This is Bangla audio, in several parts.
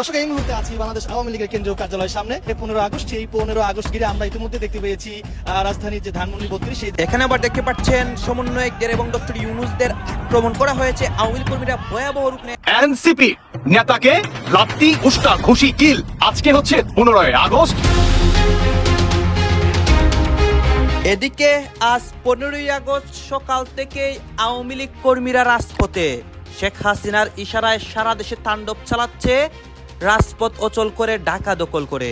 দর্শক এই মুহূর্তে আছি বাংলাদেশ আওয়ামী লীগের কেন্দ্রীয় কার্যালয়ের সামনে। পনেরো আগস্ট এই পনেরো আগস্ট ঘিরে আমরা ইতিমধ্যে দেখতে পেয়েছি রাজধানীর যে ধানমন্ডি বত্রিশ এখানে আবার দেখতে পাচ্ছেন সমন্বয়কদের এবং ডক্টর ইউনুসদের আক্রমণ করা হয়েছে। আওয়ামী লীগ কর্মীরা ভয়াবহ রূপ নেয়। এনসিপি নেতাকে লাত্তি ঘুষি কিল। আজকে হচ্ছে পনেরোই আগস্ট। এদিকে আজ পনেরোই আগস্ট সকাল থেকেই আওয়ামী লীগ কর্মীরা রাজপথে। শেখ হাসিনার ইশারায় সারা দেশে তাণ্ডব চালাচ্ছে। রাজপথ অচল করে ঢাকা দখল করে।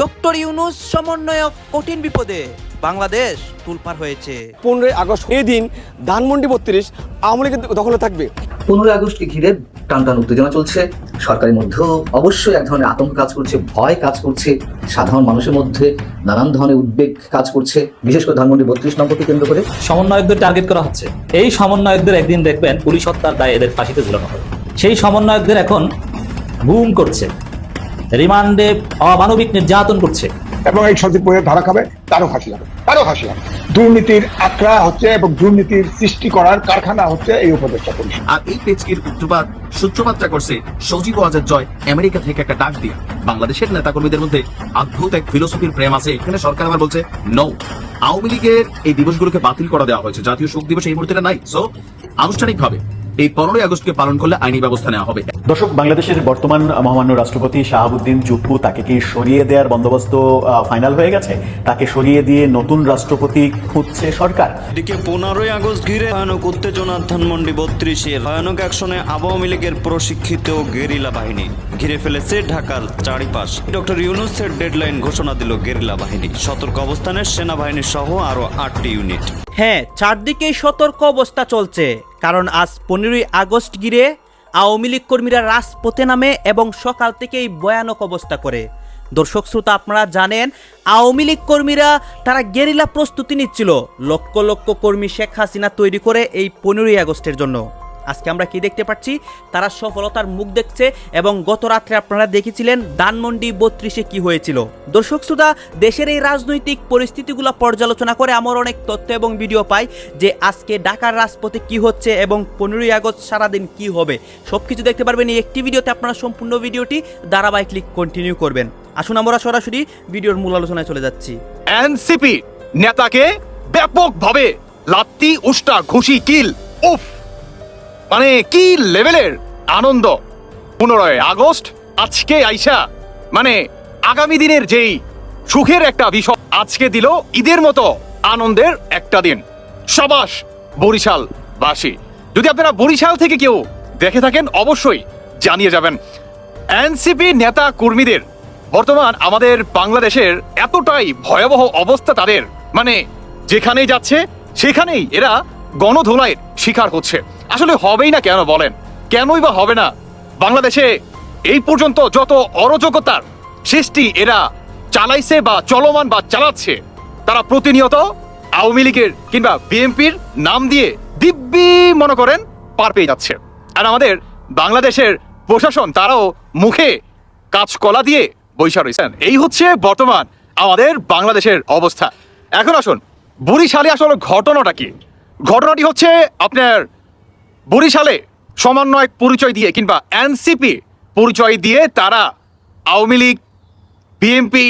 ডক্টর ইউনুস সমন্বয়ক কঠিন বিপদে বাংলাদেশ তুলপার হয়েছে। পনেরোই আগস্ট এই দিন ধানমন্ডি বত্রিশ আওয়ামী লীগের দখলে থাকবে। পনেরোই আগস্টকে ঘিরে টানটান উত্তেজনা চলছে। সরকারের মধ্যেও অবশ্যই এক ধরনের আতঙ্ক কাজ করছে ভয় কাজ করছে। সাধারণ মানুষের মধ্যে নানান ধরনের উদ্বেগ কাজ করছে। বিশেষ করে ধানমন্ডি বত্রিশ নম্বরকে কেন্দ্র করে। সমন্বয়কদের টার্গেট করা হচ্ছে। এই সমন্বয়কদের একদিন দেখবেন পুলিশ হত্যার দায় এদের ফাঁসিতে ঝুলানো হবে। সেই সমন্বয়কদের এখন গুম করছে। রিমান্ডে অমানবিক নির্যাতন করছে। এবং এই সন্দীপ বইয়ের ধরা খাবে তারও ফাঁসি হবে তারও ফাঁসি হবে। দুর্নীতির আখড়া হচ্ছে এবং দুর্নীতির সৃষ্টি করার কারখানা হচ্ছে এই উপদেষ্টা পরিষদ। আর এই পেজকির উত্তরপাত সূত্রপাতটা করছে সজীব ওয়াজের জয় আমেরিকা থেকে একটা ডাক দিয়ে। বাংলাদেশের নেতাকর্মীদের মধ্যে অদ্ভুত এক ফিলোসফির প্রেম আছে। এখানে সরকার আবার বলছে নো আওয়ামী লীগের এই দিবসগুলোকে বাতিল করা দেওয়া হয়েছে। জাতীয় শোক দিবস এই মুহূর্তে নাই। সো আনুষ্ঠানিকভাবে এই পনেরোই আগস্টকে পালন করলে আইনি ব্যবস্থা নেওয়া হবে। দর্শক বাংলাদেশের বর্তমান মহামান্য রাষ্ট্রপতি শাহাবুদ্দিন চুপ্পু তাকে কি সরিয়ে দেওয়ার বন্দোবস্ত ফাইনাল হয়ে গেছে? তাকে সরিয়ে দিয়ে নতুন রাষ্ট্রপতি খুঁজছে সরকার। এদিকে পনেরোই আগস্ট ঘিরে ভয়ানক উত্তেজনা ধানমন্ডি বত্রিশে ভয়ানক অ্যাকশনে আওয়ামী লীগের প্রশিক্ষিত গেরিলা বাহিনী ঘিরে ফেলেছে ঢাকার চারিপাশ। ডক্টর ইউনুসের ডেডলাইন ঘোষণা দিল গেরিলা বাহিনী। সতর্ক অবস্থানে সেনাবাহিনী সহ আরও আটটি ইউনিট। হ্যাঁ চারদিকেই সতর্ক অবস্থা চলছে। কারণ আজ পনেরোই আগস্ট গিরে আওয়ামী লীগ কর্মীরা রাজপথে নামে এবং সকাল থেকেই ভয়ানক অবস্থা করে। দর্শক, শ্রোতা, আপনারা জানেন, আওয়ামী লীগ কর্মীরা তারা গেরিলা প্রস্তুতি নিচ্ছিল। লক্ষ লক্ষ কর্মী শেখ হাসিনা তৈরি করে এই পনেরোই আগস্টের জন্য। আজকে আমরা কি দেখতে পাচ্ছি? তারা সফলতার মুখ দেখছে এবং গত রাত্রে আপনারা দেখেছিলেন দানমন্ডি বত্রিশে কি হয়েছিল। দর্শক শ্রোতা, দেশের এই রাজনৈতিক পরিস্থিতিগুলো পর্যালোচনা করে আমার অনেক তথ্য এবং ভিডিও পাই যে আজকে ঢাকার রাজপথে কি হচ্ছে এবং পনেরোই আগস্ট সারাদিন কি হবে। সব কিছু দেখতে পারবেন এই একটি ভিডিওতে আপনারা সম্পূর্ণ ভিডিওটি ধারাবাহিকলি কন্টিনিউ করবেন। আসুন আমরা সরাসরি ভিডিওর মূল আলোচনায় চলে যাচ্ছি। এনসিপি নেতাকে ব্যাপকভাবে লাত্তি, উষ্টা, ঘুষি, কিল, উফ! মানে কি লেভেলের আনন্দ? পনেরোই আগস্ট, আজকে আইসা মানে আগামী দিনের যেই সুখের একটা বিষয়, আজকে দিল ঈদের মতো আনন্দের একটা দিন। সবাস বরিশাল বাসী যদি আপনারা বরিশাল থেকে কেউ দেখে থাকেন, অবশ্যই জানিয়ে যাবেন। এনসিপি নেতা কর্মীদের, বর্তমান আমাদের বাংলাদেশের এতটাই ভয়াবহ অবস্থা তাদের। মানে যেখানেই যাচ্ছে, সেখানেই এরা গণধোলাইয়ের শিকার হচ্ছে। আসলে হবেই না কেন বলেন? কেনই বা হবে না? বাংলাদেশে এই পর্যন্ত যত অরাজকতার সৃষ্টি এরা চালাইছে বা চলমান বা চালাচ্ছে, তারা প্রতিনিয়ত আওয়ামী লীগের কিংবা বিএনপির নাম দিয়ে দিব্যি মনে করেন পার পেয়ে যাচ্ছে। আর আমাদের বাংলাদেশের প্রশাসন, তারাও মুখে কাঁচকলা দিয়ে বৈশা রয়েছেন। এই হচ্ছে বর্তমান আমাদের বাংলাদেশের অবস্থা। এখন আসুন, বরিশালে আসলে ঘটনাটা কি? ঘটনাটি হচ্ছে আপনার বরিশালে সমন্বয়ক পরিচয় দিয়ে কিংবা এনসিপি পরিচয় দিয়ে তারা আওয়ামী লীগ, বিএনপি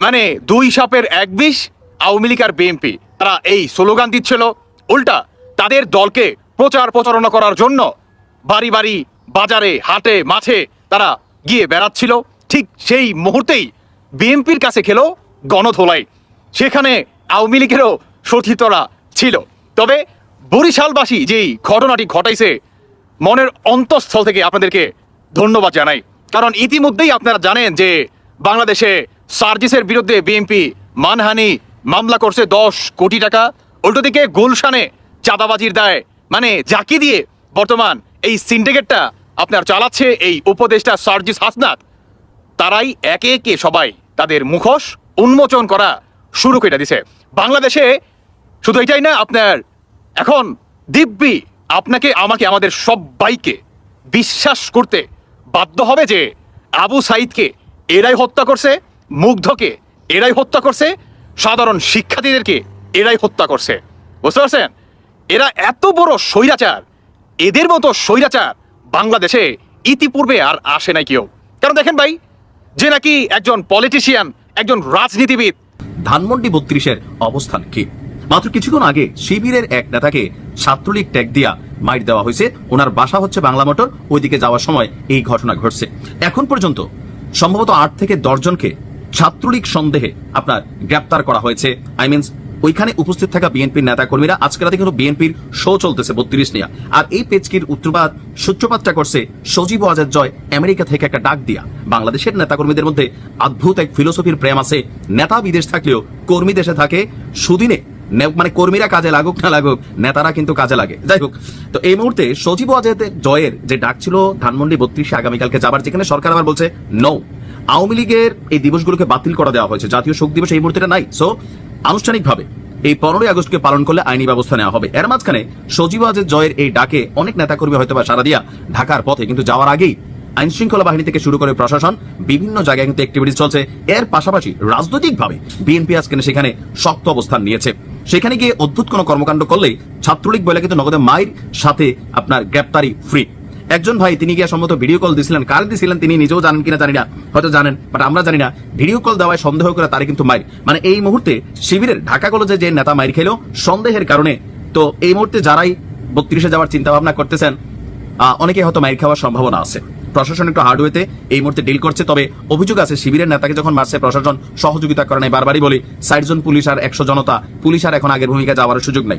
মানে দুই সাপের এক বিষ আওয়ামী লীগ আর বিএনপি, তারা এই স্লোগান দিচ্ছিল। উল্টা, তাদের দলকে প্রচার প্রচারণা করার জন্য বাড়ি বাড়ি, বাজারে, হাটে, মাঠে তারা গিয়ে বেড়াচ্ছিল। ঠিক সেই মুহূর্তেই বিএনপির কাছে খেলো গণধোলাই। সেখানে আওয়ামী লীগেরও সতীর্থরা ছিল। তবে বরিশালবাসী যেই ঘটনাটি ঘটাইছে, মনের অন্তঃস্থল থেকে আপনাদেরকে ধন্যবাদ জানাই। কারণ ইতিমধ্যেই আপনারা জানেন যে বাংলাদেশে সার্জিসের বিরুদ্ধে বিএনপি মানহানি মামলা করছে দশ কোটি টাকা। উল্টো দিকে গুলশানে চাঁদাবাজির দায় মানে জাকি দিয়ে বর্তমান এই সিন্ডিকেটটা আপনার চালাচ্ছে এই উপদেষ্টা সার্জিস হাসনাত। তারাই একে একে সবাই তাদের মুখোশ উন্মোচন করা শুরু করে দিছে। বাংলাদেশে শুধু এটাই না, আপনার এখন দিব্যি আপনাকে, আমাকে, আমাদের সবাইকে বিশ্বাস করতে বাধ্য হবে যে আবু সাইদকে এরাই হত্যা করছে, মুগ্ধকে এরাই হত্যা করছে, সাধারণ শিক্ষার্থীদেরকে এরাই হত্যা করছে। বুঝতে পারছেন? এরা এত বড় স্বৈরাচার, এদের মতো স্বৈরাচার বাংলাদেশে ইতিপূর্বে আর আসে নাই কেউ। কারণ দেখেন ভাই, যে নাকি একজন পলিটিশিয়ান একজন রাজনীতিবিদ। ধানমন্ডি বত্রিশের অবস্থান কি? মাত্র কিছুক্ষণ আগে শিবিরের এক নেতাকে ছাত্রলীগ ট্যাগ দিয়া মাইট দেওয়া হয়েছে। ওনার বাসা হচ্ছে বাংলা মোটর, ওইদিকে যাওয়ার সময় এই ঘটনা ঘটছে। এখন পর্যন্ত সম্ভবত আট থেকে দশজনকে ছাত্রলীগ সন্দেহে আপনার গ্রেপ্তার করা হয়েছে। আই মিনস ওইখানে উপস্থিত থাকা বিএনপির নেতা কর্মীরা আজকে রাতে কিন্তু বিএনপির শো চলতেছে বত্রিশ নিয়ে। আর এই পেজকির উত্তরপাত সূত্রপাতটা করছে সজীব ওয়াজের জয়, আমেরিকা থেকে একটা ডাক দিয়া। বাংলাদেশের নেতা কর্মীদের মধ্যে অদ্ভুত এক ফিলোসফির প্রেম আছে। নেতা বিদেশ থাকলেও কর্মী দেশে থাকে। সুদিনে মানে কর্মীরা কাজে লাগুক না লাগুক, নেতারা কিন্তু কাজে লাগে। যাই হোক, তো এই মুহূর্তে সজীব ওয়াজেদ জয়ের যে ডাক ছিল ধানমন্ডি বত্রিশে আগামীকালকে যাবার, যেখানে সরকার আবার বলছে নো আওয়ামী লীগের এই দিবসগুলোকে বাতিল করা দেওয়া হয়েছে। জাতীয় শোক দিবস এই মুহূর্তে নাই। সো আনুষ্ঠানিকভাবে এই পনেরোই আগস্টকে পালন করলে আইনি ব্যবস্থা নেওয়া হবে। এর মাঝখানে সজীব ওয়াজেদ জয়ের এই ডাকে অনেক নেতাকর্মী হয়তো বা সারা দিয়া ঢাকার পথে, কিন্তু যাওয়ার আগেই আইন শৃঙ্খলা বাহিনী থেকে শুরু করে প্রশাসন, বিভিন্ন জায়গায় কিন্তু অ্যাক্টিভিটিস চলছে। এর পাশাপাশি রাজনৈতিকভাবে বিএনপি আজকে সেখানে শক্ত অবস্থান নিয়েছে। সেখানে গিয়ে অদ্ভুত কোনো কর্মকাণ্ড করলেই ছাত্রলীগ বলে কিন্তু নগদে মায়ের সাথে আপনার গ্রেপ্তারি ফ্রি একজন ভাই, তিনি গিয়ে সম্ভবত ভিডিও কল দিছিলেন। কার দিছিলেন তিনি নিজেও জানেন কিনা জানি না। হয়তো জানেন বাট আমরা জানি না। ভিডিও কল দেওয়ায় সন্দেহ করে তারে কিন্তু মাইর। মানে এই মুহূর্তে শিবিরের ঢাকা কলেজে যে নেতা মাইর খেলো, সন্দেহের কারণে। তো এই মুহূর্তে যারাই বত্রিশে যাওয়ার চিন্তা ভাবনা করতেছেন অনেকে হয়তো মাইর খাওয়ার সম্ভাবনা আছে। প্রশাসন একটু হার্ডওয়েতে এই মুহূর্তে ডিল করছে। তবে অভিযোগ আছে, শিবিরের নেতাকে যখন মারছে, প্রশাসন সহযোগিতা করে নাই বারবারই বলি, ষাট জন পুলিশ আর একশো জনতা। পুলিশ আর এখন আগের ভূমিকা যাওয়ার সুযোগ নাই।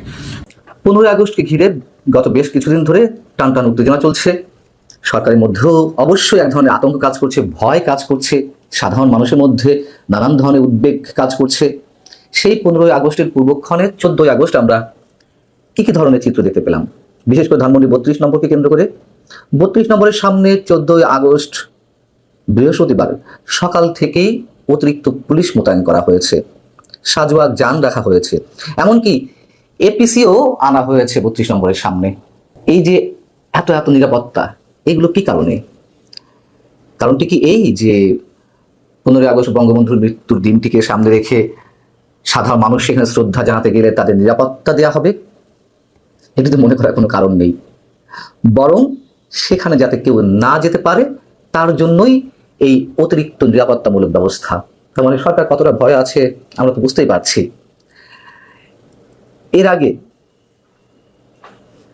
পনেরোই আগস্টকে ঘিরে গত বেশ কিছুদিন ধরে টান টান উত্তেজনা চলছে। সরকারের মধ্যেও অবশ্যই এক ধরনের আতঙ্ক কাজ করছে, ভয় কাজ করছে, সাধারণ মানুষের মধ্যে নানান ধরনের উদ্বেগ কাজ করছে। সেই পনেরোই আগস্টের পূর্বক্ষণে, চোদ্দই আগস্ট আমরা কি কি ধরনের চিত্র দেখতে পেলাম? বিশেষ করে ধানমন্ডি বত্রিশ নম্বরকে কেন্দ্র করে। বত্রিশ নম্বরের সামনে চোদ্দই আগস্ট, বৃহস্পতিবার সকাল থেকেই অতিরিক্ত পুলিশ মোতায়েন করা হয়েছে। সাজোয়া যান রাখা হয়েছে। এমনকি এপিসিও আনা হয়েছে বত্রিশ নম্বরের সামনে। এই যে এত এত নিরাপত্তা, এগুলো কি কারণে? কারণটি কি এই যে পনেরোই আগস্ট বঙ্গবন্ধুর মৃত্যুর দিনটিকে সামনে রেখে সাধারণ মানুষ সেখানে শ্রদ্ধা জানাতে গেলে তাদের নিরাপত্তা দেওয়া হবে? এটিতে মনে করার কোনো কারণ নেই। বরং সেখানে যাতে কেউ না যেতে পারে, তার জন্যই এই অতিরিক্ত নিরাপত্তামূলক ব্যবস্থা। তার মানে সরকার কতটা ভয় আছে, আমরা তো বুঝতেই পারছি। এর আগে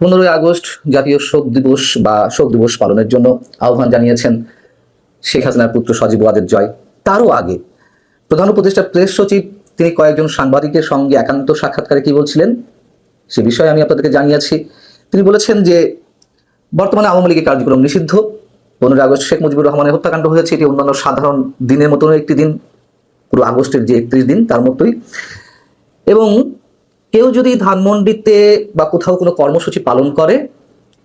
পনেরোই আগস্ট জাতীয় শোক দিবস বা শোক দিবস পালনের জন্য আহ্বান জানিয়েছেন শেখ হাসিনার পুত্র সজীব ওয়াজেদ জয়। তারও আগে প্রধান উপদেষ্টা প্রেস সচিব, তিনি কয়েকজন সাংবাদিকের সঙ্গে একান্ত সাক্ষাৎকারে কি বলছিলেন? সে বিষয়ে আমি আপনাদেরকে জানিয়েছি। তিনি বলেছেন যে, বর্তমানে আওয়ামী লীগের কার্যক্রম নিষিদ্ধ। পনেরোই আগস্ট শেখ মুজিবুর রহমানের হত্যাকাণ্ড হয়েছে। এটি অন্যান্য সাধারণ দিনের মতন একটি দিন। পুরো আগস্টের যে একত্রিশ দিন, তার মতোই। এবং কেউ যদি ধানমন্ডিতে বা কোথাও কোনো কর্মসূচি পালন করে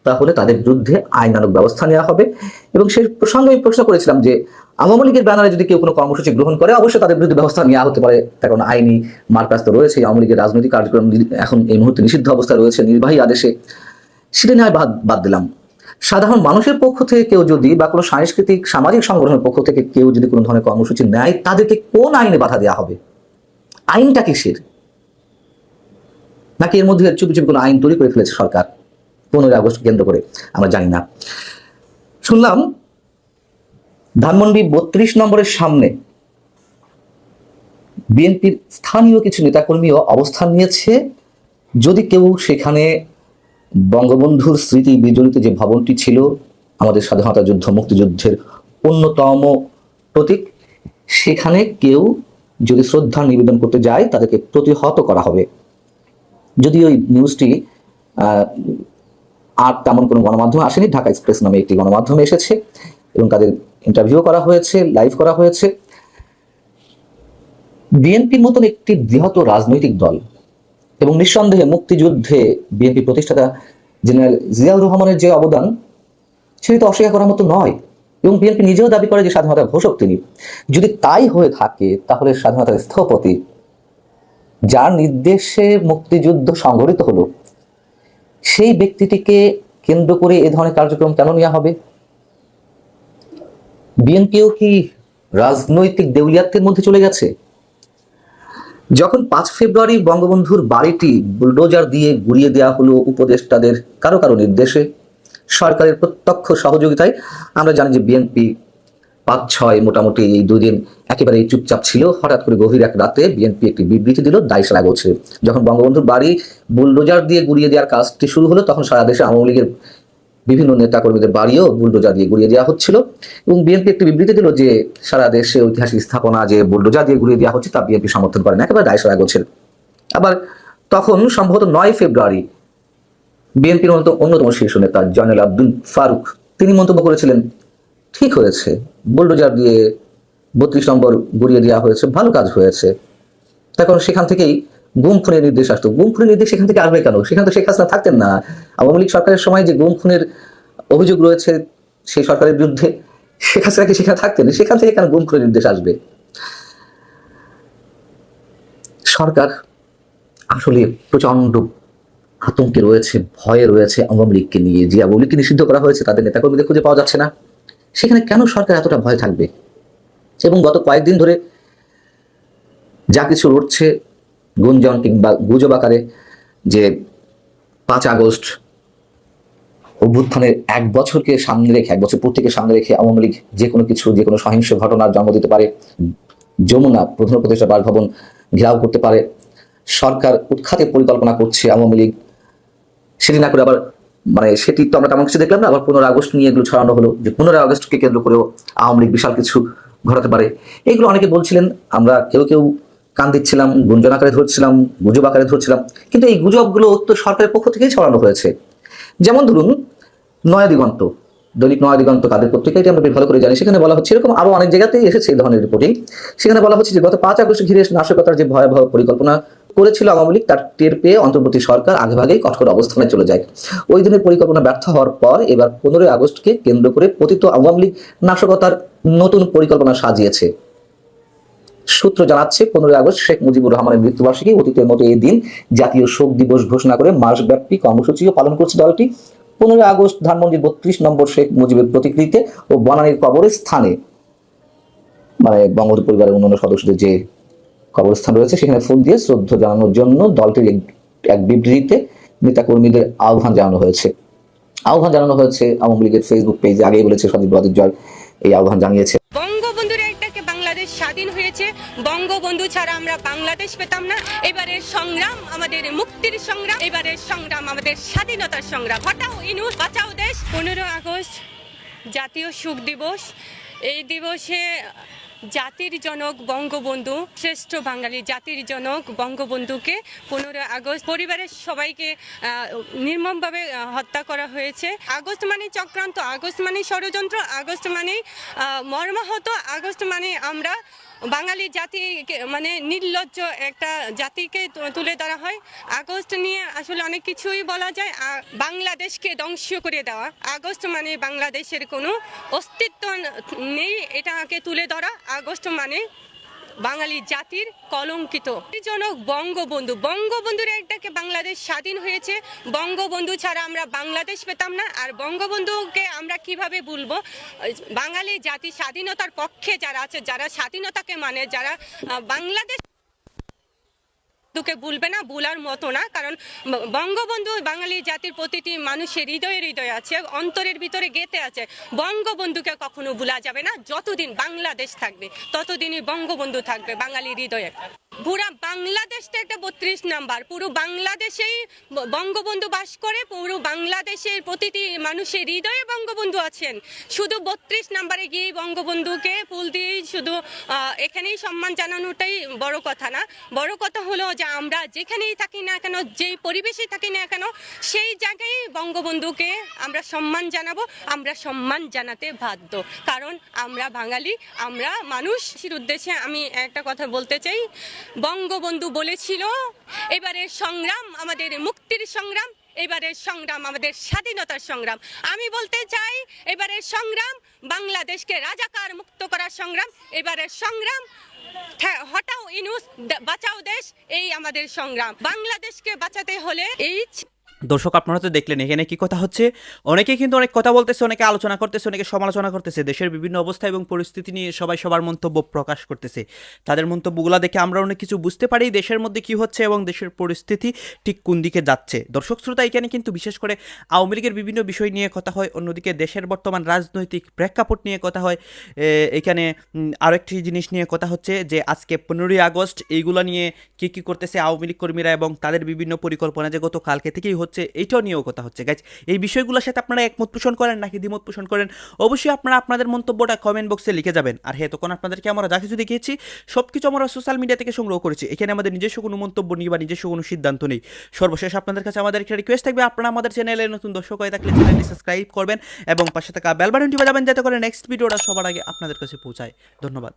তাহলে তাদের বিরুদ্ধে আইনানুগ ব্যবস্থা নেওয়া হবে। এবং সেই প্রসঙ্গে আমি প্রশ্ন করেছিলাম যে, আওয়ামী লীগের ব্যানারে যদি কেউ কোনো কর্মসূচি গ্রহণ করে, অবশ্যই তাদের বিরুদ্ধে ব্যবস্থা নেওয়া হতে পারে। কারণ আইনি মার্কাজ তো রয়েছে, আওয়ামী লীগের রাজনৈতিক কার্যক্রম এখন এই মুহূর্তে নিষিদ্ধ অবস্থায় রয়েছে নির্বাহী আদেশে। সেটা নয় বাদ বাদ দিলাম। সাধারণ মানুষের পক্ষ থেকে কেউ যদি বা কোনো সাংস্কৃতিক, সামাজিক সংগঠনের পক্ষ থেকে কেউ যদি কোনো ধরনের কর্মসূচি নেয়, তাদেরকে কোন আইনে বাধা দেওয়া হবে? আইনটা কিসের? নাকি এর মধ্যে চুপি চুপি কোনো আইন তৈরি করে ফেলেছে সরকার? পনেরোই আগস্ট কেন্দ্র করে, আমরা জানি না। শুনলাম, ধানমন্ডি বত্রিশ নম্বরের সামনে বিএনপির স্থানীয় কিছু নেতাকর্মীও অবস্থান নিয়েছে। যদি কেউ সেখানে বঙ্গবন্ধুর স্মৃতি বিজড়িত যে ভবনটি ছিল, আমাদের স্বাধীনতা যুদ্ধ, মুক্তিযুদ্ধের অন্যতম প্রতীক, সেখানে কেউ যদি শ্রদ্ধা নিবেদন করতে যায়, তাদেরকে প্রতিহত করা হবে। যদি ওই নিউজটি আর তেমন কোনো গণমাধ্যম আসেনি। ঢাকা এক্সপ্রেস নামে একটি গণমাধ্যমে এসেছে এবং তাদের ইন্টারভিউ করা হয়েছে লাইভ করা হয়েছে। বিএনপির মতন একটি বৃহৎ রাজনৈতিক দল এবং নিঃসন্দেহে মুক্তিযুদ্ধে বিএনপি প্রতিষ্ঠাতা জেনারেল জিয়াউর রহমানের যে অবদান, সেটি তো অস্বীকার করার মতো নয় এবং বিএনপি নিজেও দাবি করে যে স্বাধীনতার ঘোষক তিনি। যদি তাই হয়ে থাকে, তাহলে স্বাধীনতার স্থপতি যার নির্দেশে মুক্তিযুদ্ধ সংঘটিত হলো সেই ব্যক্তিটিকে কেন্দ্র করে এ ধরনের কার্যক্রম কেন নেওয়া হবে? বিএনপিও কি রাজনৈতিক দেউলিয়াত্বের মধ্যে চলে গেছে? যখন পাঁচ ফেব্রুয়ারি বঙ্গবন্ধুর বাড়িটি বুলডোজার দিয়ে গুড়িয়ে দেওয়া হলো উপদেষ্টাদের কারও কারও নির্দেশে, সরকারের প্রত্যক্ষ সহযোগিতায়, আমরা জানি যে বিএনপি পাঁচ ছয় মোটামুটি এই দুই দিন একেবারে চুপচাপ ছিল। হঠাৎ করে গভীর এক রাতে বিএনপি একটি বিবৃতি দিল দায়সারা গোছে যখন বঙ্গবন্ধুর বাড়ি বুলডোজার দিয়ে গুড়িয়ে দেওয়ার কাজটি শুরু হলো, তখন সারা দেশে আওয়ামী লীগের বিভিন্ন নেতাকর্মীদের বাড়িও বুলডোজার দিয়ে গুড়িয়ে দেওয়া হচ্ছিল। এবং বিএনপি একটি বিবৃতি দিল যে, সারা দেশে ঐতিহাসিক স্থাপনা যে বুলডোজার দিয়ে গুড়িয়ে দেওয়া হচ্ছে, তা বিএনপি সমর্থন করে না, একেবারে দায়সারা গোছের আবার তখন সম্ভবত নয় ফেব্রুয়ারি বিএনপির অন্যতম শীর্ষ নেতা জয়নুল আব্দুল ফারুক, তিনি মন্তব্য করেছিলেন ঠিক হয়েছে। বুলডোজার দিয়ে বত্রিশ নম্বর গুড়িয়ে দেওয়া হয়েছে, ভালো কাজ হয়েছে। তখন সেখান থেকেই গুম খুনের নির্দেশ আসতো। গুম খুনের নির্দেশ সেখান থেকে আসবে কেন? সেখানে তো শেখ হাসিনা থাকতেন না। আওয়ামী লীগ সরকারের সময় যে গুম খুনের অভিযোগ রয়েছে, সেই সরকারের বিরুদ্ধে শেখ হাসিনা কি সেখানে থাকতেন? সেখান থেকে কেন গুম খুনের নির্দেশ আসবে? সরকার আসলে প্রচণ্ড আতঙ্কে রয়েছে, ভয়ে রয়েছে আওয়ামী লীগকে নিয়ে। যে আওয়ামী লীগকে নিষিদ্ধ করা হয়েছে, তাদের নেতাকর্মীদের খুঁজে পাওয়া যাচ্ছে না। সেখানে কেন সরকার এতটা ভয় থাকবে? এবং গত কয়েকদিন ধরে যা কিছু রটছে গুঞ্জন কিংবা গুজব আকারে যে পাঁচ আগস্ট অভ্যুত্থানের এক বছরকে সামনে রেখে, এক বছর পূর্তিকে সামনে রেখে আওয়ামী লীগ যে কোনো কিছু, যে কোনো সহিংস ঘটনার জন্ম দিতে পারে, যমুনা প্রধান উপদেষ্টা বাসভবন ঘেরাও করতে পারে, সরকার উৎখাতের পরিকল্পনা করছে আওয়ামী লীগ সেটি না করে আবার মানে সেটি তো আমরা তেমন কিছু দেখলাম না। আবার পনেরো আগস্ট নিয়ে এগুলো ছড়ানো হলো যে পনেরো আগস্টকে কেন্দ্র করেও আওয়ামী লীগ বিশাল কিছু ঘটাতে পারে। এগুলো অনেকে বলছিলেন, আমরা কেউ কেউ কান দিচ্ছিলাম, গুঞ্জন আকারে ধরছিলাম, গুজব আকারে ধরছিলাম, কিন্তু এই গুজবগুলো তো সরকারের পক্ষ থেকেই ছড়ানো হয়েছে। যেমন ধরুন, নয়া দিগন্ত। দৈনিক নয়া দিগন্ত কাদের পত্রিকাটি আমরা ভালো করে জানি। সেখানে বলা হচ্ছে, এরকম আরও অনেক জায়গাতেই এসেছে এই ধরনের রিপোর্টিং সেখানে বলা হচ্ছে যে, গত পাঁচ আগস্ট ঘিরে নাশকতার যে ভয়াবহ পরিকল্পনা করেছিল আওয়ামী লীগ, তার টের পেয়ে অন্তর্বর্তী সরকার আগেভাগেই কঠোর অবস্থানে চলে যায়। ওই দিনের পরিকল্পনা ব্যর্থ হওয়ার পর এবার পনেরোই আগস্টকে কেন্দ্র করে পতিত আওয়ামী লীগ নাশকতার নতুন পরিকল্পনা সাজিয়েছে। সূত্র জানাচ্ছে, পনেরোই আগস্ট শেখ মুজিবুর রহমানের মৃত্যুবার্ষিকী, অতীতের মতো এই দিন জাতীয় শোক দিবস ঘোষণা করে মাসব্যাপী কর্মসূচিও পালন করছে দলটি। পনেরোই আগস্ট ধানমন্ডির বত্রিশ নম্বর শেখ মুজিবের প্রতিকৃতিতে ও বনানীর কবরের স্থানে মানে বঙ্গবন্ধু পরিবারের অন্যান্য সদস্যদের যে কবরস্থান রয়েছে, সেখানে ফুল দিয়ে শ্রদ্ধা জানানোর জন্য দলটির এক- বিবৃতিতে নেতাকর্মীদের আহ্বান জানানো হয়েছে। আহ্বান জানানো হয়েছে আওয়ামী লীগের ফেসবুক পেজে আগেই বলেছে সজীব জয় এই আহ্বান জানিয়েছে। বঙ্গবন্ধুর বাংলাদেশ স্বাধীন হয়েছে। বঙ্গবন্ধু ছাড়া আমরা বাংলাদেশ পেতাম না। এবারের সংগ্রাম আমাদের মুক্তির সংগ্রাম। এবারের সংগ্রাম আমাদের স্বাধীনতার সংগ্রাম। হটাও ইনু, বাঁচাও দেশ। পনেরো আগস্ট জাতীয় সুখ দিবস। এই দিবসে জাতির জনক বঙ্গবন্ধু, শ্রেষ্ঠ বাঙালি জাতির জনক বঙ্গবন্ধুকে পনেরো আগস্ট পরিবারের সবাইকে নির্মমভাবে হত্যা করা হয়েছে। আগস্ট মানে চক্রান্ত, আগস্ট মানে ষড়যন্ত্র, আগস্ট মানে মর্মাহত, আগস্ট মানে আমরা বাঙালি জাতি মানে নির্লজ্জ একটা জাতিকে তুলে ধরা হয়। আগস্ট নিয়ে আসলে অনেক কিছুই বলা যায়। বাংলাদেশকে ধ্বংস করে দেওয়া। আগস্ট মানে বাংলাদেশের কোনো অস্তিত্ব নেই এটাকে তুলে ধরা। আগস্ট মানে বাঙালি জাতির কলঙ্কিত। জনক বঙ্গবন্ধু। বঙ্গবন্ধুর একটাকে বাংলাদেশ স্বাধীন হয়েছে। বঙ্গবন্ধু ছাড়া আমরা বাংলাদেশ পেতাম না। আর বঙ্গবন্ধুকে আমরা কীভাবে বলব বাঙালি জাতি স্বাধীনতার পক্ষে যারা আছে, যারা স্বাধীনতাকে মানে যারা বাংলাদেশ দুকে ভুলবে না ভুলার মতো না। কারণ বঙ্গবন্ধু বাঙালি জাতির প্রতিটি মানুষের হৃদয়ে হৃদয় আছে, অন্তরের ভিতরে গেতে আছে। বঙ্গবন্ধুকে কখনো ভুলা যাবে না, যতদিন বাংলাদেশ থাকবে, ততদিনই বঙ্গবন্ধু থাকবে বাঙালির হৃদয়ে। পুরা বাংলাদেশটা একটা বত্রিশ নাম্বার। পুরো বাংলাদেশেই বঙ্গবন্ধু বাস করে, পুরো বাংলাদেশের প্রতিটি মানুষের হৃদয়ে বঙ্গবন্ধু আছেন। শুধু বত্রিশ নাম্বারে গিয়ে বঙ্গবন্ধুকে ফুল দিয়েই শুধু এখানেই সম্মান জানানোটাই বড় কথা না। বড় কথা হলো যে আমরা যেখানেই থাকি না কেন, যেই পরিবেশে থাকি না কেন, সেই জায়গায় বঙ্গবন্ধুকে আমরা সম্মান জানাব, আমরা সম্মান জানাতে বাধ্য। কারণ আমরা বাঙালি, আমরা মানুষের উদ্দেশ্যে আমি একটা কথা বলতে চাই। বঙ্গবন্ধু বলেছিল, এবারের সংগ্রাম আমাদের মুক্তির সংগ্রাম, এবারের সংগ্রাম আমাদের স্বাধীনতার সংগ্রাম। আমি বলতে চাই, এবারের সংগ্রাম বাংলাদেশকে রাজাকার মুক্ত করার সংগ্রাম, এবারের সংগ্রাম হটাও ইনুস বাঁচাও দেশ, এই আমাদের সংগ্রাম। বাংলাদেশকে বাঁচাতে হলে এই দর্শক আপনারা তো দেখলেন এখানে কি কথা হচ্ছে? অনেকে কিন্তু অনেক কথা বলতেছে অনেকে আলোচনা করতেছে অনেকে সমালোচনা করতেছে। দেশের বিভিন্ন অবস্থা এবং পরিস্থিতি নিয়ে সবাই সবার মন্তব্য প্রকাশ করতেছে। তাদের মন্তব্যগুলো দেখে আমরা অনেক কিছু বুঝতে পারি দেশের মধ্যে কি হচ্ছে এবং দেশের পরিস্থিতি ঠিক কোন দিকে যাচ্ছে। দর্শক শ্রোতা এখানে কিন্তু বিশেষ করে আওয়ামী লীগের বিভিন্ন বিষয় নিয়ে কথা হয় অন্যদিকে দেশের বর্তমান রাজনৈতিক প্রেক্ষাপট নিয়ে কথা হয় এখানে উম, আরও একটি জিনিস নিয়ে কথা হচ্ছে যে আজকে পনেরোই আগস্ট এইগুলো নিয়ে কী কী করতেছে আওয়ামী লীগ কর্মীরা এবং তাদের বিভিন্ন পরিকল্পনা যে গত কালকে থেকেই হচ্ছে। এইটাও নিয়েও কথা হচ্ছে। গাইজ এই বিষয়গুলোর সাথে আপনারা একমত পোষণ করেন নাকি দ্বিমত পোষণ করেন? অবশ্যই আপনারা আপনাদের মন্তব্যটা কমেন্ট বক্সে লিখে যাবেন। আর হ্যাঁ তখন আপনাদেরকে আমরা যা কিছু দেখিয়েছি সব কিছু আমরা সোশ্যাল মিডিয়া থেকে সংগ্রহ করেছি। এখানে আমাদের নিজস্ব কোনো মন্তব্য নেই বা নিজস্ব কোনো সিদ্ধান্ত নেই। সর্বশেষ আপনাদের কাছে আমাদের একটা রিকোয়েস্ট থাকবে, আপনারা আমাদের চ্যানেলে নতুন দর্শক হয়ে থাকলে চ্যানেলটি সাবস্ক্রাইব করবেন এবং পাশে থাকা বেল বাটনটি বাজাবেন, যাতে করে নেক্সট ভিডিওটা সবার আগে আপনাদের কাছে পৌঁছায়। ধন্যবাদ।